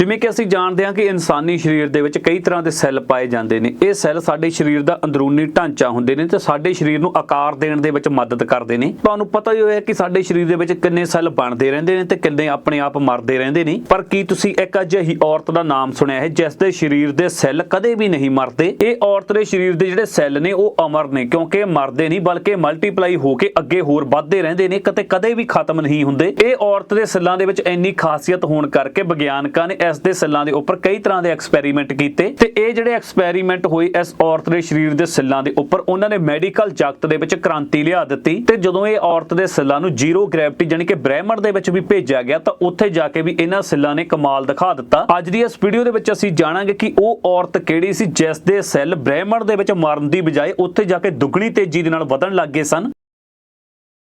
ਜਿਵੇਂ ਕਿ ਅਸੀਂ ਜਾਣਦੇ ਹਾਂ ਕਿ ਇਨਸਾਨੀ ਸਰੀਰ ਦੇ ਵਿੱਚ ਕਈ ਤਰ੍ਹਾਂ ਦੇ ਸੈੱਲ ਪਾਏ ਜਾਂਦੇ ਨੇ। ਇਹ ਸੈੱਲ ਸਾਡੇ ਸਰੀਰ ਦਾ ਅੰਦਰੂਨੀ ਢਾਂਚਾ ਹੁੰਦੇ ਨੇ ਤੇ ਸਾਡੇ ਸਰੀਰ ਨੂੰ ਆਕਾਰ ਦੇਣ ਦੇ ਵਿੱਚ ਮਦਦ ਕਰਦੇ ਨੇ। ਤੁਹਾਨੂੰ ਪਤਾ ਹੀ ਹੋਇਆ ਕਿ ਸਾਡੇ ਸਰੀਰ ਦੇ ਵਿੱਚ ਕਿੰਨੇ ਸੈੱਲ ਬਣਦੇ ਰਹਿੰਦੇ ਨੇ ਤੇ ਕਿੰਨੇ ਆਪਣੇ ਆਪ ਮਰਦੇ ਰਹਿੰਦੇ ਨੇ। ਪਰ ਕੀ ਤੁਸੀਂ ਇੱਕ ਅਜਿਹੀ ਔਰਤ ਦਾ ਨਾਮ ਸੁਣਿਆ ਹੈ ਜਿਸ ਦੇ ਸਰੀਰ ਦੇ ਸੈੱਲ ਕਦੇ ਵੀ ਨਹੀਂ ਮਰਦੇ? ਇਹ ਔਰਤ ਦੇ ਸਰੀਰ ਦੇ ਜਿਹੜੇ ਸੈੱਲ ਨੇ ਉਹ ਅਮਰ ਨੇ ਕਿਉਂਕਿ ਮਰਦੇ ਨਹੀਂ, ਬਲਕਿ ਮਲਟੀਪਲਾਈ ਹੋ ਕੇ ਅੱਗੇ ਹੋਰ ਵੱਧਦੇ ਰਹਿੰਦੇ ਨੇ ਕਦੇ ਕਦੇ ਵੀ ਖਤਮ ਨਹੀਂ ਹੁੰਦੇ। ਇਹ ਔਰਤ ਦੇ ਸੈੱਲਾਂ ਦੇ ਵਿੱਚ ਇੰਨੀ ਖਾਸੀਅਤ ਹੋਣ ਕਰਕੇ ਵਿਗਿਆਨਕਾਂ ਨੇ ਇਸ ਦੇ ਸੈੱਲਾਂ ਦੇ ਉੱਪਰ ਕਈ ਤਰ੍ਹਾਂ ਦੇ ਐਕਸਪੈਰੀਮੈਂਟ ਕੀਤੇ ਤੇ ਇਹ ਜਿਹੜੇ ਐਕਸਪੈਰੀਮੈਂਟ ਹੋਏ ਇਸ ਔਰਤ ਦੇ ਸਰੀਰ ਦੇ ਸੈੱਲਾਂ ਦੇ ਉੱਪਰ, ਉਹਨਾਂ ਨੇ ਮੈਡੀਕਲ ਜਗਤ ਦੇ ਵਿੱਚ ਕ੍ਰਾਂਤੀ ਲਿਆ ਦਿੱਤੀ ਤੇ ਜਦੋਂ ਇਹ ਔਰਤ ਦੇ ਸੈੱਲਾਂ ਨੂੰ ਜ਼ੀਰੋ ਗ੍ਰੈਵਿਟੀ ਯਾਨੀ ਕਿ ਬ੍ਰਹਿਮੰਡ ਦੇ ਵਿੱਚ ਵੀ ਭੇਜਿਆ ਗਿਆ ਤਾਂ ਉੱਥੇ ਜਾ ਕੇ ਵੀ ਇਹਨਾਂ ਸੈੱਲਾਂ ਨੇ ਕਮਾਲ ਦਿਖਾ ਦਿੱਤਾ। ਅੱਜ ਦੀ ਇਸ ਵੀਡੀਓ ਦੇ ਵਿੱਚ ਅਸੀਂ ਜਾਣਾਂਗੇ ਕਿ ਉਹ ਔਰਤ ਕਿਹੜੀ ਸੀ ਜਿਸ ਦੇ ਸੈੱਲ ਬ੍ਰਹਿਮੰਡ ਦੇ ਵਿੱਚ ਮਰਨ ਦੀ ਬਜਾਏ ਉੱਥੇ ਜਾ ਕੇ ਦੁੱਗਣੀ ਤੇਜ਼ੀ ਦੇ ਨਾਲ ਵਧਣ ਲੱਗ ਗਏ ਸਨ।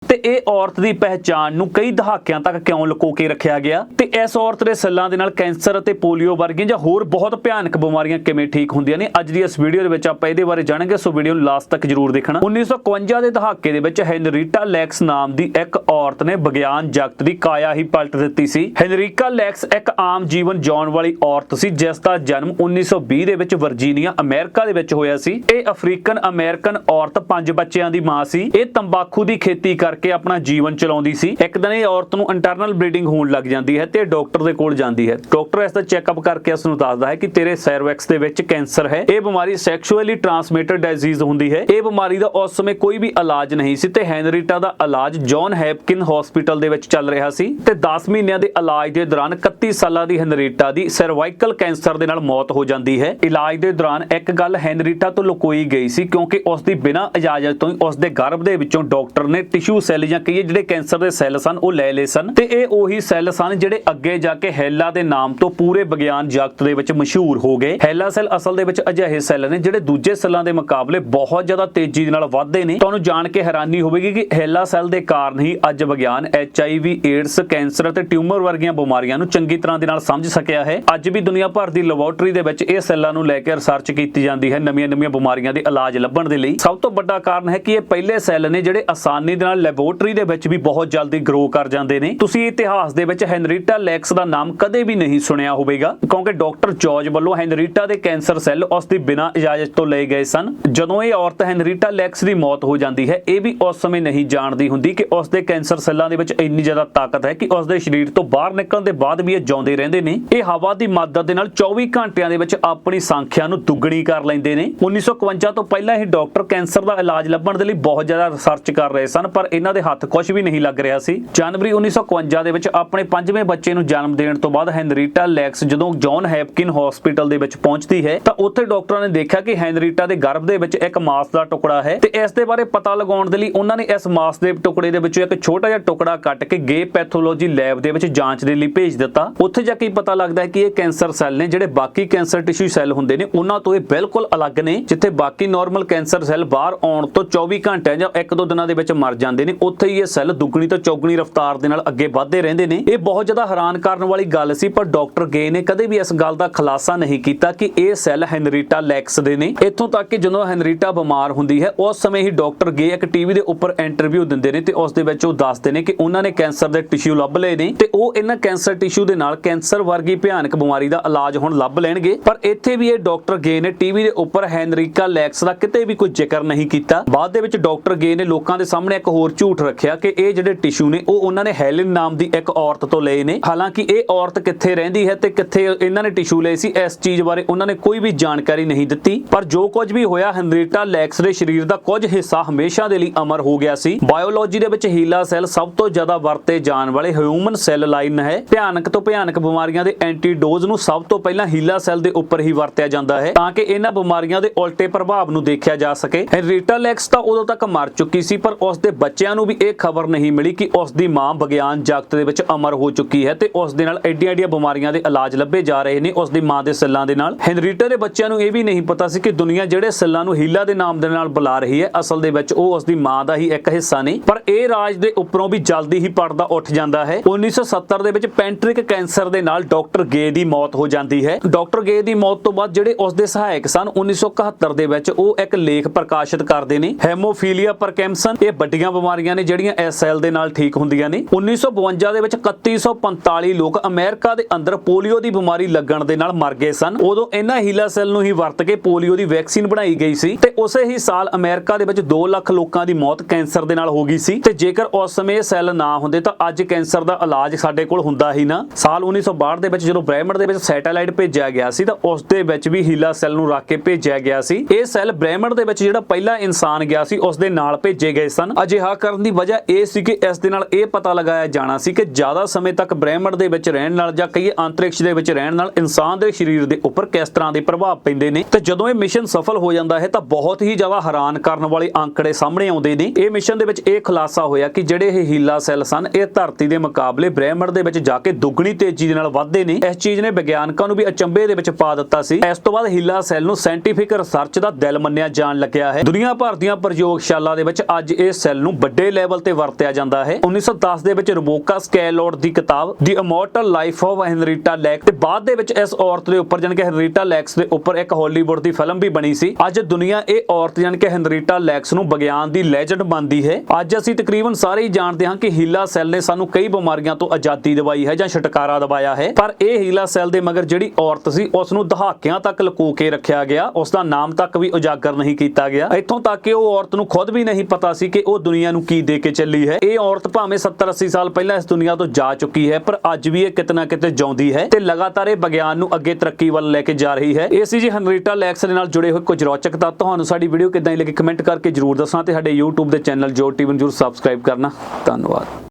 ਤੇ ਇਹ ਔਰਤ ਦੀ ਪਹਿਚਾਣ ਨੂੰ ਕਈ ਦਹਾਕਿਆਂ ਤੱਕ ਕਿਉਂ ਲੁਕੋ ਕੇ ਰੱਖਿਆ ਗਿਆ? ਤੇ ਇਸ ਔਰਤ ਦੇ ਸੈੱਲਾਂ ਦੇ ਨਾਲ ਕੈਂਸਰ ਅਤੇ ਪੋਲੀਓ ਵਰਗੀਆਂ ਜਾਂ ਹੋਰ ਬਹੁਤ ਭਿਆਨਕ ਬਿਮਾਰੀਆਂ ਕਿਵੇਂ ਠੀਕ ਹੁੰਦੀਆਂ ਨੇ? ਅੱਜ ਦੀ ਇਸ ਵੀਡੀਓ ਦੇ ਵਿੱਚ ਆਪਾਂ ਇਹਦੇ ਬਾਰੇ ਜਾਣਾਂਗੇ, ਸੋ ਵੀਡੀਓ ਨੂੰ ਲਾਸਟ ਤੱਕ ਜਰੂਰ ਦੇਖਣਾ। 1951 ਦੇ ਦਹਾਕੇ ਦੇ ਵਿੱਚ ਹੈਨਰੀਟਾ ਲੈਕਸ ਨਾਮ ਦੀ ਇੱਕ ਔਰਤ ਨੇ ਵਿਗਿਆਨ ਜਗਤ ਦੀ ਕਾਇਆ ਹੀ ਪਲਟ ਦਿੱਤੀ ਸੀ। ਹੈਨਰੀਕਾ ਲੈਕਸ ਇੱਕ ਆਮ ਜੀਵਨ ਜਿਉਣ ਵਾਲੀ ਔਰਤ ਸੀ, ਜਿਸ ਦਾ ਜਨਮ 1920 ਦੇ ਵਿੱਚ ਵਰਜੀਨੀਆ, ਅਮਰੀਕਾ ਦੇ ਵਿੱਚ ਹੋਇਆ ਸੀ। ਇਹ ਅਫਰੀਕਨ ਅਮਰੀਕਨ ਔਰਤ ਪੰਜ ਬੱਚਿਆਂ ਦੀ ਮਾਂ ਸੀ। ਇਹ ਤੰਬਾਕੂ ਦੀ ਖੇਤੀ ਕਰ ਕਰਕੇ ਆਪਣਾ ਜੀਵਨ ਚਲਾਉਂਦੀ ਸੀ। ਇੱਕ ਦਿਨ ਇਹ ਔਰਤ ਨੂੰ ਇੰਟਰਨਲ ਬਲੀਡਿੰਗ ਹੋਣ ਲੱਗ ਜਾਂਦੀ ਹੈ ਤੇ ਡਾਕਟਰ ਦੇ ਕੋਲ ਜਾਂਦੀ ਹੈ। ਡਾਕਟਰ ਇਸ ਦਾ ਚੈੱਕਅਪ ਕਰਕੇ ਇਸ ਨੂੰ ਦੱਸਦਾ ਹੈ ਕਿ ਤੇਰੇ ਸਰਵੈਕਸ ਦੇ ਵਿੱਚ ਕੈਂਸਰ ਹੈ। ਇਹ ਬਿਮਾਰੀ ਸੈਕਸ਼ੂਅਲੀ ਟਰਾਂਸਮਿਟਡ ਡਿਜ਼ੀਜ਼ ਹੁੰਦੀ ਹੈ। ਇਹ ਬਿਮਾਰੀ ਦਾ ਉਸ ਸਮੇਂ ਕੋਈ ਵੀ ਇਲਾਜ ਨਹੀਂ ਸੀ ਤੇ ਹੈਨਰੀਟਾ ਦਾ ਇਲਾਜ ਜੌਨ ਹੈਪਕਿਨ ਹਸਪੀਟਲ ਦੇ ਵਿੱਚ ਚੱਲ ਰਿਹਾ ਸੀ ਤੇ 10 ਮਹੀਨਿਆਂ ਦੇ ਇਲਾਜ ਦੇ ਦੌਰਾਨ 31 ਸਾਲਾਂ ਦੀ ਹੈਨਰੀਟਾ ਦੀ ਸਰਵਾਈਕਲ ਕੈਂਸਰ ਦੇ ਨਾਲ ਮੌਤ ਹੋ ਜਾਂਦੀ ਹੈ। ਇਲਾਜ ਦੇ ਦੌਰਾਨ ਇੱਕ ਗੱਲ ਹੈਨਰੀਟਾ ਤੋਂ ਲੁਕੋਈ ਗਈ ਸੀ ਕਿਉਂਕਿ ਉਸ ਦੀ ਬਿਨਾਂ ਇਜਾਜ਼ਤ ਤੋਂ ਹੀ ਉਸ ਦੇ ਗਰਭ ਦੇ ਵਿੱਚੋਂ ਡਾਕਟਰ ਨੇ ਟਿਸ਼ੂ ਸੈੱਲ ਜਾਂ ਕਹੀਏ ਜਿਹੜੇ ਕੈਂਸਰ ਦੇ ਸੈੱਲ ਸਨ, ਉਹ ਲੈ ਲਏ ਸਨ। ਤੇ ਇਹ ਉਹੀ ਸੈੱਲ ਸਨ ਜਿਹੜੇ ਅੱਗੇ ਜਾ ਕੇ ਹੈਲਾ ਦੇ ਨਾਮ ਤੋਂ ਪੂਰੇ ਵਿਗਿਆਨ ਜਗਤ ਦੇ ਵਿੱਚ ਮਸ਼ਹੂਰ ਹੋ ਗਏ। ਹੈਲਾ ਸੈੱਲ ਅਸਲ ਦੇ ਵਿੱਚ ਅਜਿਹੇ ਸੈੱਲ ਨੇ ਜਿਹੜੇ ਦੂਜੇ ਸੈੱਲਾਂ ਦੇ ਮੁਕਾਬਲੇ ਬਹੁਤ ਜ਼ਿਆਦਾ ਤੇਜ਼ੀ ਨਾਲ ਵੱਧਦੇ ਨੇ। ਤੁਹਾਨੂੰ ਜਾਣ ਕੇ ਹੈਰਾਨੀ ਹੋਵੇਗੀ ਕਿ ਹੈਲਾ ਸੈੱਲ ਦੇ ਕਾਰਨ ਹੀ ਅੱਜ ਵਿਗਿਆਨ ਐਚਆਈਵੀ ਏਡਸ ਕੈਂਸਰ ਅਤੇ ਟਿਊਮਰ ਵਰਗੀਆਂ ਬਿਮਾਰੀਆਂ ਨੂੰ ਚੰਗੀ ਤਰ੍ਹਾਂ ਦੇ ਨਾਲ ਸਮਝ ਸਕਿਆ ਹੈ। ਅੱਜ ਵੀ ਦੁਨੀਆ ਭਰ ਦੀ ਲੈਬੋਰਟਰੀ ਦੇ ਵਿੱਚ ਇਹ ਸੈੱਲਾਂ ਨੂੰ ਲੈ ਕੇ ਰਿਸਰਚ ਕੀਤੀ ਜਾਂਦੀ ਹੈ ਨਵੀਆਂ-ਨਵੀਆਂ ਬਿਮਾਰੀਆਂ ਦੇ ਇਲਾਜ ਲੱਭਣ ਦੇ ਲਈ। ਸਭ ਤੋਂ ਵੱਡਾ ਕਾਰਨ ਹੈ ਕਿ ਇਹ ਪਹਿਲੇ ਸੈੱਲ ਨੇ ਜਿਹੜੇ ਆਸਾਨੀ ਦੇ ਨਾਲ ਲੈਬੋਰੇਟਰੀ ਦੇ ਵਿੱਚ ਵੀ ਬਹੁਤ ਜਲਦੀ ਗਰੋ ਕਰ ਜਾਂਦੇ ਨੇ। ਤੁਸੀਂ ਇਤਿਹਾਸ ਦੇ ਵਿੱਚ ਹੈਨਰੀਟਾ ਲੈਕਸ ਦਾ ਨਾਮ ਕਦੇ ਵੀ ਨਹੀਂ ਸੁਣਿਆ ਹੋਵੇਗਾ, ਕਿਉਂਕਿ ਡਾਕਟਰ ਜੌਰਜ ਵੱਲੋਂ ਹੈਨਰੀਟਾ ਦੇ ਕੈਂਸਰ ਸੈੱਲ ਉਸ ਦੀ ਬਿਨਾਂ ਇਜਾਜ਼ਤ ਤੋਂ ਲਏ ਗਏ ਸਨ। ਜਦੋਂ ਇਹ ਔਰਤ ਹੈਨਰੀਟਾ ਲੈਕਸ ਦੀ ਮੌਤ ਹੋ ਜਾਂਦੀ ਹੈ, ਇਹ ਵੀ ਉਸ ਸਮੇਂ ਨਹੀਂ ਜਾਣਦੀ ਹੁੰਦੀ ਕਿ ਉਸ ਦੇ ਕੈਂਸਰ ਸੈੱਲਾਂ ਦੇ ਵਿੱਚ ਇੰਨੀ ਜ਼ਿਆਦਾ ਤਾਕਤ ਹੈ ਕਿ ਉਸ ਦੇ ਸਰੀਰ ਤੋਂ ਬਾਹਰ ਨਿਕਲਣ ਦੇ ਬਾਅਦ ਵੀ ਇਹ ਜਿਉਂਦੇ ਰਹਿੰਦੇ ਨੇ। ਇਹ ਹਵਾ ਦੀ ਮਦਦ ਦੇ ਨਾਲ 24 ਘੰਟਿਆਂ ਦੇ ਵਿੱਚ ਆਪਣੀ ਸੰਖਿਆ ਨੂੰ ਦੁੱਗਣੀ ਕਰ ਲੈਂਦੇ ਨੇ। 1951 ਤੋਂ ਪਹਿਲਾਂ ਇਹ ਡਾਕਟਰ ਕੈਂਸਰ ਦਾ ਇਲਾਜ ਲੱਭਣ ਦੇ ਲਈ ਬਹੁਤ ਜ਼ਿਆਦਾ ਰਿਸਰਚ ਕਰ ਰਹੇ ਸਨ, ਪਰ ਇਹਨਾਂ ਦੇ ਹੱਥ ਕੁਝ ਵੀ ਨਹੀਂ ਲੱਗ ਰਿਹਾ ਸੀ। ਜਨਵਰੀ 1951 ਦੇ ਵਿੱਚ ਆਪਣੇ ਪੰਜਵੇਂ ਬੱਚੇ ਨੂੰ ਜਨਮ ਦੇਣ ਤੋਂ ਬਾਅਦ ਹੈਨਰੀਟਾ ਲੈਕਸ ਜਦੋਂ ਜੌਨ ਹੈਪਕਿਨ ਹਸਪੀਟਲ ਦੇ ਵਿੱਚ ਪਹੁੰਚਦੀ ਹੈ, ਤਾਂ ਉੱਥੇ ਡਾਕਟਰਾਂ ਨੇ ਦੇਖਿਆ ਕਿ ਹੈਨਰੀਟਾ ਦੇ ਗਰਭ ਦੇ ਵਿੱਚ ਇੱਕ ਮਾਸ ਦਾ ਟੁਕੜਾ ਹੈ ਤੇ ਇਸ ਦੇ ਬਾਰੇ ਪਤਾ ਲਗਾਉਣ ਦੇ ਲਈ ਉਹਨਾਂ ਨੇ ਇਸ ਮਾਸ ਦੇ ਟੁਕੜੇ ਦੇ ਵਿੱਚੋਂ ਇੱਕ ਛੋਟਾ ਜਿਹਾ ਟੁਕੜਾ ਕੱਟ ਕੇ ਗੇ ਪੈਥੋਲੋਜੀ ਲੈਬ ਦੇ ਵਿੱਚ ਜਾਂਚ ਦੇ ਲਈ ਭੇਜ ਦਿੱਤਾ। ਉੱਥੇ ਜਾ ਕੇ ਪਤਾ ਲੱਗਦਾ ਹੈ ਕਿ ਇਹ ਕੈਂਸਰ ਸੈੱਲ ਨੇ ਜਿਹੜੇ ਬਾਕੀ ਕੈਂਸਰ ਟਿਸ਼ੂ ਸੈੱਲ ਹੁੰਦੇ ਨੇ, ਉਹਨਾਂ ਤੋਂ ਇਹ ਬਿਲਕੁਲ ਅਲੱਗ ਨੇ, ਜਿੱਥੇ ਬਾਕੀ ਨਾਰਮਲ ਕੈਂਸਰ ਸੈੱਲ ਬਾਹਰ ਆਉਣ ਤੋਂ 24 ਘੰਟਿਆਂ ਜਾਂ 1-2 ਦਿਨਾਂ ਦੇ ਵਿੱਚ ਮਰ ਜਾਂਦੇ ਨੇ। ਉੱਥੇ ਹੀ ਇਹ ਸੈੱਲ ਦੁੱਗਣੀ ਤੋਂ ਚੌਗਣੀ ਰਫ਼ਤਾਰ ਦੇ ਨਾਲ ਅੱਗੇ ਵਧਦੇ ਰਹਿੰਦੇ ਨੇ। ਇਹ ਬਹੁਤ ਜ਼ਿਆਦਾ ਹੈਰਾਨ ਕਰਨ ਵਾਲੀ ਗੱਲ ਸੀ, ਪਰ ਡਾਕਟਰ ਗੇ ਨੇ, ਕਦੇ ਵੀ ਇਸ ਗੱਲ ਦਾ ਖੁਲਾਸਾ ਨਹੀਂ ਕੀਤਾ ਕਿ ਇਹ ਸੈੱਲ ਹੈਨਰੀਟਾ ਲੈਕਸ ਦੇ ਨੇ। ਇੱਥੋਂ ਤੱਕ ਕਿ ਜਦੋਂ ਹੈਨਰੀਟਾ ਬਿਮਾਰ ਹੁੰਦੀ ਹੈ, ਉਸ ਸਮੇਂ ਹੀ ਡਾਕਟਰ ਗੇ ਇੱਕ ਟੀਵੀ ਦੇ ਉੱਪਰ ਇੰਟਰਵਿਊ ਦਿੰਦੇ ਨੇ ਤੇ ਉਸ ਦੇ ਵਿੱਚ ਉਹ ਦੱਸਦੇ ਨੇ ਕਿ ਉਹਨਾਂ ਨੇ ਕੈਂਸਰ ਦੇ ਟਿਸ਼ੂ ਲੱਭ ਲਏ ਨੇ ਤੇ ਉਹ ਇਹਨਾਂ ਕੈਂਸਰ ਟਿਸ਼ੂ ਦੇ ਨਾਲ ਕੈਂਸਰ ਵਰਗੀ ਭਿਆਨਕ ਬਿਮਾਰੀ ਦਾ ਇਲਾਜ ਹੁਣ ਲੱਭ ਲੈਣਗੇ। ਪਰ ਇੱਥੇ ਵੀ ਇਹ ਡਾਕਟਰ ਗੇ ਨੇ, ਟੀਵੀ ਦੇ ਉੱਪਰ ਹੈਨਰੀਕਾ ਲੈਕਸ ਦਾ ਕਿਤੇ ਵੀ ਕੋਈ ਜ਼ਿਕਰ ਨਹੀਂ ਕੀਤਾ। ਬਾਅਦ ਦੇ ਵਿੱਚ ਡਾਕਟਰ ਗੇ ਨੇ, ਲੋਕਾਂ ਦੇ ਸਾਹਮਣੇ ਇੱਕ ਹੋਰ ਝੂਠ ਰੱਖਿਆ ਕਿ ਇਹ ਜਿਹੜੇ ਟਿਸ਼ੂ ਨੇ, ਉਹ ਉਹਨਾਂ ਨੇ ਹੈਲਨ ਨਾਮ ਦੀ ਇੱਕ ਔਰਤ ਤੋਂ ਲਏ ਨੇ। ਹਾਲਾਂਕਿ ਇਹ ਔਰਤ ਕਿੱਥੇ ਰਹਿੰਦੀ ਹੈ ਤੇ ਕਿੱਥੇ ਇਹਨਾਂ ਨੇ ਟਿਸ਼ੂ ਲਏ ਸੀ, ਇਸ ਚੀਜ਼ ਬਾਰੇ ਉਹਨਾਂ ਨੇ ਕੋਈ ਵੀ ਜਾਣਕਾਰੀ ਨਹੀਂ ਦਿੱਤੀ। ਪਰ ਜੋ ਕੁਝ ਵੀ ਹੋਇਆ, ਹੈਨਰੀਟਾ ਲੈਕਸ ਦੇ ਸਰੀਰ ਦਾ ਕੁਝ ਹਿੱਸਾ ਹਮੇਸ਼ਾ ਦੇ ਲਈ ਅਮਰ ਹੋ ਗਿਆ ਸੀ। ਬਾਇਓਲੋਜੀ ਦੇ ਵਿੱਚ ਹੀਲਾ ਸੈੱਲ ਸਭ ਤੋਂ ਜ਼ਿਆਦਾ ਵਰਤੇ ਜਾਣ ਵਾਲੇ ਹਿਊਮਨ ਸੈੱਲ ਲਾਈਨ ਹੈ। ਭਿਆਨਕ ਤੋਂ ਭਿਆਨਕ ਬਿਮਾਰੀਆਂ ਦੇ ਐਂਟੀਡੋਜ਼ ਨੂੰ ਸਭ ਤੋਂ ਪਹਿਲਾਂ ਹੀਲਾ ਸੈੱਲ ਦੇ ਉੱਪਰ ਹੀ ਵਰਤਿਆ ਜਾਂਦਾ ਹੈ, ਤਾਂ ਕਿ ਇਹਨਾਂ ਬਿਮਾਰੀਆਂ ਦੇ ਉਲਟੇ ਪ੍ਰਭਾਵ ਨੂੰ ਦੇਖਿਆ ਜਾ ਸਕੇ। ਹਨਰੀਟਾ ਲੈਕਸ ਤਾਂ ਉਦੋਂ ਤੱਕ ਮਰ ਚੁੱਕੀ ਸੀ, ਪਰ ਉਸ ਦੇ ਬੱਚਿਆਂ ਨੂੰ ਵੀ ਇਹ ਖਬਰ ਨਹੀਂ ਮਿਲੀ ਕਿ ਉਸ ਦੀ ਮਾਂ ਵਿਗਿਆਨ ਜਗਤ ਦੇ ਵਿੱਚ ਅਮਰ ਹੋ ਚੁੱਕੀ ਹੈ ਤੇ ਉਸ ਦੇ ਨਾਲ ਐਡੀਆਂ ਐਡੀਆਂ ਬਿਮਾਰੀਆਂ ਦੇ ਇਲਾਜ ਲੱਭੇ ਜਾ ਰਹੇ ਨੇ। ਉਸ ਦੀ ਮਾਂ ਦੇ ਸੈੱਲਾਂ ਦੇ ਨਾਲ। ਹੈਨਰੀਟਾ ਦੇ ਬੱਚਿਆਂ ਨੂੰ ਇਹ ਵੀ ਨਹੀਂ ਪਤਾ ਸੀ ਕਿ ਦੁਨੀਆ ਜਿਹੜੇ ਸੈੱਲਾਂ ਨੂੰ ਹੀਲਾ ਦੇ ਨਾਮ ਦੇ ਨਾਲ ਬੁਲਾ ਰਹੀ ਹੈ, ਅਸਲ ਦੇ ਵਿੱਚ ਉਹ ਉਸ ਦੀ ਮਾਂ ਦਾ ਹੀ ਇੱਕ ਹਿੱਸਾ ਨੇ। ਪਰ ਇਹ ਰਾਜ ਦੇ ਉੱਪਰੋਂ ਵੀ ਜਲਦੀ ਹੀ ਪਰਦਾ ਉੱਠ ਜਾਂਦਾ ਹੈ। 1970 ਦੇ ਵਿੱਚ ਪੈਂਟ੍ਰਿਕ ਕੈਂਸਰ ਦੇ ਨਾਲ ਡਾਕਟਰ ਗੇ ਦੀ ਮੌਤ ਹੋ ਜਾਂਦੀ ਹੈ। ਡਾਕਟਰ ਗੇ ਦੀ ਮੌਤ ਤੋਂ ਬਾਅਦ ਜਿਹੜੇ ਉਸ ਦੇ ਸਹਾਇਕ ਸਨ 1971 ਦੇ ਵਿੱਚ ਉਹ ਇੱਕ ਲੇਖ ਪ੍ਰਕਾਸ਼ਿਤ ਕਰਦੇ ਨੇ। ਹੈਮੋਫੀਲੀਆ ਪਰਕੈਮਸਨ ਇਹ ਵੱਡੀਆਂ ਬਿਮਾਰੀਆਂ ਨੇ ਜਿਹੜੀਆਂ ਇਸ ਸੈਲ ਦੇ ਨਾਲ ਠੀਕ ਹੁੰਦੀਆਂ ਨੇ। 1952 ਦੇ ਵਿੱਚ 3145 ਲੋਕ ਅਮਰੀਕਾ ਦੇ ਅੰਦਰ ਪੋਲੀਓ ਦੀ ਬਿਮਾਰੀ ਲੱਗਣ ਦੇ ਨਾਲ ਮਰ ਗਏ ਸਨ। ਉਦੋਂ ਇਹਨਾਂ ਹੀਲਾ ਸੈੱਲ ਨੂੰ ਹੀ ਵਰਤ ਕੇ ਪੋਲੀਓ ਦੀ ਵੈਕਸੀਨ ਬਣਾਈ ਗਈ ਸੀ ਤੇ ਉਸੇ ਹੀ ਸਾਲ ਅਮਰੀਕਾ ਦੇ ਵਿੱਚ 2 ਲੱਖ ਲੋਕਾਂ ਦੀ ਮੌਤ ਕੈਂਸਰ ਦੇ ਨਾਲ ਹੋ ਗਈ ਸੀ। ਤੇ ਜੇਕਰ ਉਸ ਸਮੇਂ ਇਹ ਸੈੱਲ ਨਾ ਹੁੰਦੇ ਤਾਂ ਅੱਜ ਕੈਂਸਰ ਦਾ ਇਲਾਜ ਸਾਡੇ ਕੋਲ ਹੁੰਦਾ ਹੀ ਨਾ। ਸਾਲ 1962 ਦੇ ਵਿੱਚ ਜਦੋਂ ਬ੍ਰਹਿਮੰਡ ਦੇ ਵਿੱਚ ਸੈਟੇਲਾਈਟ ਭੇਜਿਆ ਗਿਆ ਸੀ ਤਾਂ ਉਸ ਦੇ ਵਿੱਚ ਵੀ ਹੀਲਾ ਸੈੱਲ ਨੂੰ ਰੱਖ ਕੇ ਭੇਜਿਆ ਗਿਆ ਸੀ। ਇਹ ਸੈੱਲ ਬ੍ਰਹਿਮੰਡ ਦੇ ਵਿੱਚ ਜਿਹੜਾ ਪਹਿਲਾ ਇਨਸਾਨ ਗਿਆ ਸੀ, ਉਸ ਦੇ ਨਾਲ ਭੇਜੇ ਗਏ ਸਨ। ਅਜਿਹਾ ਕਰਨ ਦੀ ਵਜ੍ਹਾ ਇਹ ਸੀ ਕਿ ਇਸ ਦੇ ਨਾਲ ਇਹ ਪਤਾ ਲਗਾਇਆ ਜਾਣਾ ਸੀ ਕਿ ਜ਼ਿਆਦਾ ਸਮੇਂ ਤੱਕ ਬ੍ਰਹਿਮੰਡ ਦੇ ਵਿੱਚ ਰਹਿਣ ਨਾਲ ਜਾਂ ਕਈ ਅੰਤਰਿਕਸ਼ ਦੇ ਵਿੱਚ ਰਹਿਣ ਨਾਲ ਇਨਸਾਨ ਦੇ ਸਰੀਰ ਦੇ ਉੱਪਰ ਕਿਸ ਤਰ੍ਹਾਂ ਦੇ ਪ੍ਰਭਾਵ ਪੈਂਦੇ ਨੇ ਤੇ ਜਦੋਂ ਇਹ ਮਿਸ਼ਨ ਸਫਲ ਹੋ ਜਾਂਦਾ ਹੈ ਤਾਂ ਬਹੁਤ ਹੀ ਜ਼ਿਆਦਾ ਹੈਰਾਨ ਕਰਨ ਵਾਲੇ ਅੰਕੜੇ ਸਾਹਮਣੇ ਆਉਂਦੇ ਨੇ। ਇਹ ਮਿਸ਼ਨ ਦੇ ਵਿੱਚ ਇਹ ਖੁਲਾਸਾ ਹੋਇਆ ਕਿ ਜਿਹੜੇ ਇਹ ਹੀਲਾ ਸੈੱਲ ਸਨ, ਇਹ ਧਰਤੀ ਦੇ ਮੁਕਾਬਲੇ ਬ੍ਰਹਿਮੰਡ ਦੇ ਵਿੱਚ ਜਾ ਕੇ ਦੁੱਗਣੀ ਤੇਜ਼ੀ ਦੇ ਨਾਲ ਵੱਧਦੇ ਨੇ। ਇਸ ਚੀਜ਼ ਨੇ ਵਿਗਿਆਨਕਾਂ ਨੂੰ ਵੀ ਅਚੰਭੇ ਦੇ ਵਿੱਚ ਪਾ ਦਿੱਤਾ ਸੀ। ਇਸ ਤੋਂ ਬਾਅਦ ਹੀਲਾ ਸੈੱਲ ਨੂੰ ਸਾਇੰਟੀਫਿਕ ਰਿਸਰਚ ਦਾ ਦਿਲ ਮੰਨਿਆ ਜਾਣ ਲੱਗਿਆ ਹੈ। ਦੁਨੀਆ ਭਰ ਦੀਆਂ ਪ੍ਰਯੋਗਸ਼ਾਲਾ ਦੇ ਵਿੱਚ ਅੱਜ ਇਹ ਸੈੱਲ ਨੂੰ ਵੱਡੇ ਲੈਵਲ ਤੇ ਵਰਤਿਆ ਜਾਂਦਾ ਹੈ। 1910 ਦੇ ਵਿੱਚ ਰਬੋਕਾ ਸਕੈਲੋਡ ਦੀ ਕਿਤਾਬ the immortal life of Henrietta Lack ਤੇ ਬਾਅਦ ਦੇ ਵਿੱਚ ਇਸ ਔਰਤ ਦੇ ਉੱਪਰ ਜਾਣੀ ਕਿ ਹੈਨਰੀਟਾ ਲੈਕਸ ਦੇ ਉੱਪਰ ਇੱਕ ਹਾਲੀਵੁੱਡ ਦੀ ਫਿਲਮ ਵੀ ਬਣੀ ਸੀ। ਅੱਜ ਦੁਨੀਆ ਇਹ ਔਰਤ ਜਾਣੀ ਕਿ ਹੈਨਰੀਟਾ ਲੈਕਸ ਨੂੰ ਵਿਗਿਆਨ ਦੀ ਲੈਜੈਂਡ ਮੰਨਦੀ ਹੈ। ਅੱਜ ਅਸੀਂ ਤਕਰੀਬਨ ਸਾਰੇ ਹੀ ਜਾਣਦੇ ਹਾਂ ਕਿ ਹੀਲਾ ਸੈੱਲ ਨੇ ਸਾਨੂੰ ਕਈ ਬਿਮਾਰੀਆਂ ਤੋਂ ਆਜ਼ਾਦੀ ਦਿਵਾਈ ਹੈ ਜਾਂ ਛੁਟਕਾਰਾ ਦਿਵਾਇਆ ਹੈ। ਪਰ ਇਹ ਹੀਲਾ ਸੈੱਲ ਦੇ ਮਗਰ ਜਿਹੜੀ ਔਰਤ ਸੀ, ਉਸ ਨੂੰ ਦਹਾਕਿਆਂ ਤੱਕ ਲੁਕੋ ਕੇ ਰੱਖਿਆ ਗਿਆ। ਉਸ ਦਾ ਨਾਮ ਤੱਕ ਵੀ ਉਜਾਗਰ ਨਹੀਂ ਕੀਤਾ ਗਿਆ। ਇੱਥੋਂ ਤੱਕ ਕਿ ਉਹ ਔਰਤ ਨੂੰ ਖੁਦ ਵੀ ਨਹੀਂ ਪਤਾ ਸੀ ਕਿ ਉਹ ਦੁਨੀਆ ਨੂੰ ਕੀ ਦੇ ਕੇ ਚੱਲੀ ਹੈ? ਇਹ ਔਰਤ ਭਾਵੇਂ 70 80 ਸਾਲ ਪਹਿਲਾਂ ਇਸ ਦੁਨੀਆ ਤੋਂ ਜਾ ਚੁੱਕੀ ਹੈ, ਪਰ ਅੱਜ ਵੀ ਇਹ ਕਿਤਨਾ ਕਿਤੇ ਜਿਉਂਦੀ ਹੈ ਤੇ ਲਗਾਤਾਰ ਇਹ ਵਿਗਿਆਨ ਨੂੰ ਅੱਗੇ ਤਰੱਕੀ ਵੱਲ ਲੈ ਕੇ ਜਾ ਰਹੀ ਹੈ। ਇਹ ਸੀ ਜੀ ਹਨਰੀਟਾ ਲੈਕਸ ਦੇ ਨਾਲ ਜੁੜੇ ਹੋਏ ਕੁਝ ਰੌਚਕ ਤੱਤ। ਤੁਹਾਨੂੰ ਸਾਡੀ ਵੀਡੀਓ ਕਿਦਾਂ ਲੱਗੀ ਕਮੈਂਟ ਕਰਕੇ ਜਰੂਰ ਦੱਸਣਾ ਤੇ ਸਾਡੇ YouTube ਦੇ ਚੈਨਲ ਜੋ ਟੀਵੀ ਨੂੰ ਜਰੂਰ ਸਬਸਕ੍ਰਾਈਬ ਕਰਨਾ। ਧੰਨਵਾਦ।